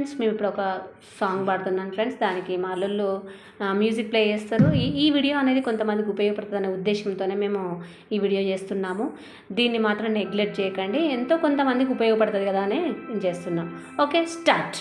Friends మేము ఇప్పుడు ఒక సాంగ్ పాడుతున్నాను ఫ్రెండ్స్. దానికి మా అల్లుళ్ళు మ్యూజిక్ ప్లే చేస్తారు. ఈ ఈ వీడియో అనేది కొంతమందికి ఉపయోగపడుతుందనే ఉద్దేశంతోనే మేము ఈ వీడియో చేస్తున్నాము. దీన్ని మాత్రం నెగ్లెక్ట్ చేయకండి. ఎంతో కొంతమందికి ఉపయోగపడుతుంది కదా అని చేస్తున్నాం. Okay start.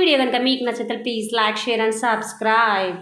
వీడియో కనుక మీకు నచ్చితే please like share and subscribe